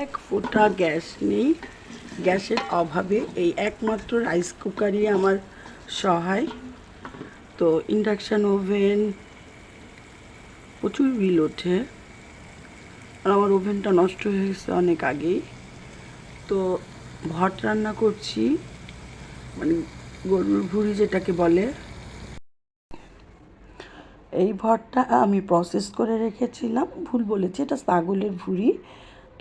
এক ফোঁটা গ্যাস নেই। গ্যাসের অভাবে এই একমাত্র রাইস কুকারই আমার সহায়। তো ইন্ডাকশান ওভেন প্রচুর বিল ওঠে। আর আমার ওভেনটা নষ্ট হয়ে গেছে অনেক আগেই। তো ভট রান্না করছি। মানে গরুর ভুড়ি যেটাকে বলে। এই ভটটা আমি প্রসেস করে রেখেছিলাম। ভুল বলেছি, এটা ছাগলের ভুঁড়ি।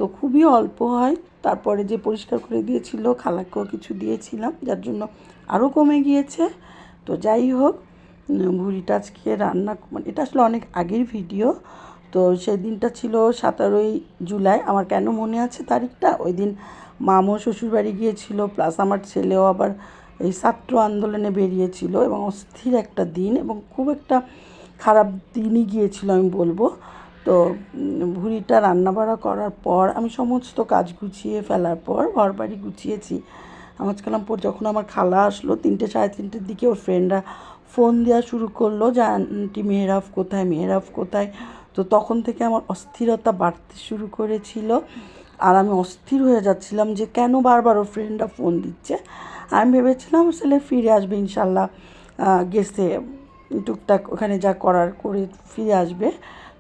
তো খুবই অল্প হয়। তারপরে যে পরিষ্কার করে দিয়েছিল খালাকেও কিছু দিয়েছিলাম, যার জন্য আরও কমে গিয়েছে। তো যাই হোক ভুঁড়িটা আজকে রান্না মানে এটা আসলে অনেক আগের ভিডিও। তো সেই দিনটা ছিল সতেরোই জুলাই। আমার কেন মনে আছে তারিখটা? ওই দিন মামও শ্বশুরবাড়ি গিয়েছিল প্লাস আমার ছেলেও আবার এই ছাত্র আন্দোলনে বেরিয়েছিল এবং অস্থির একটা দিন এবং খুব একটা খারাপ দিনই গিয়েছিল আমি বলব। তো ভুঁড়িটা রান্নাবাড়া করার পর আমি সমস্ত কাজ গুছিয়ে ফেলার পর ঘর বাড়ি গুছিয়েছি। আমার কালাম পর যখন আমার খালা আসলো, তিনটে সাড়ে তিনটের দিকে ওর ফ্রেন্ডরা ফোন দেওয়া শুরু করল, যে আন্টি মেহরাফ কোথায় মেহরাফ কোথায়? তো তখন থেকে আমার অস্থিরতা বাড়তে শুরু করেছিল। আর আমি অস্থির হয়ে যাচ্ছিলাম যে, কেন বারবার ওর ফ্রেন্ডরা ফোন দিচ্ছে? আমি ভেবেছিলাম ছেলে ফিরে আসবে ইনশাল্লাহ গেছে টুকটাক ওখানে যা করার করে ফিরে আসবে।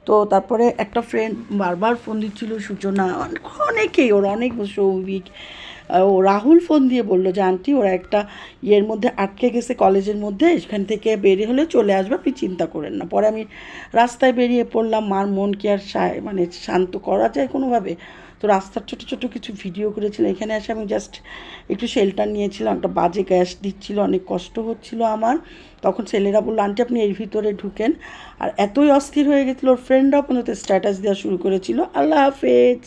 তো তারপরে একটা ফ্রেন্ড বারবার ফোন দিচ্ছিল সূচনা অনেক- অনেকেই ওর অনেক সৌভিক ও রাহুল ফোন দিয়ে বলল যে, আন্টি, ওরা একটা ইয়ের মধ্যে আটকে গেছে কলেজের মধ্যে, এখান থেকে বেরিয়ে হলে চলে আসবে, আপনি চিন্তা করেন না। পরে আমি রাস্তায় বেরিয়ে পড়লাম, মার মন কি আর মানে শান্ত করা যায় কোনোভাবে? তো রাস্তার ছোটো ছোটো কিছু ভিডিও করেছিলাম এখানে এসে আমি জাস্ট একটু শেল্টার নিয়েছিলাম, একটা বাজে গ্যাস দিচ্ছিল, অনেক কষ্ট হচ্ছিল আমার। তখন ছেলেরা বলল, আন্টি, আপনি এর ভিতরে ঢুকেন। আর এতই অস্থির হয়ে গেছিল, ওর ফ্রেন্ডরাও পর্যন্ত স্ট্যাটাস দেওয়া শুরু করেছিল, আল্লাহ হাফেজ।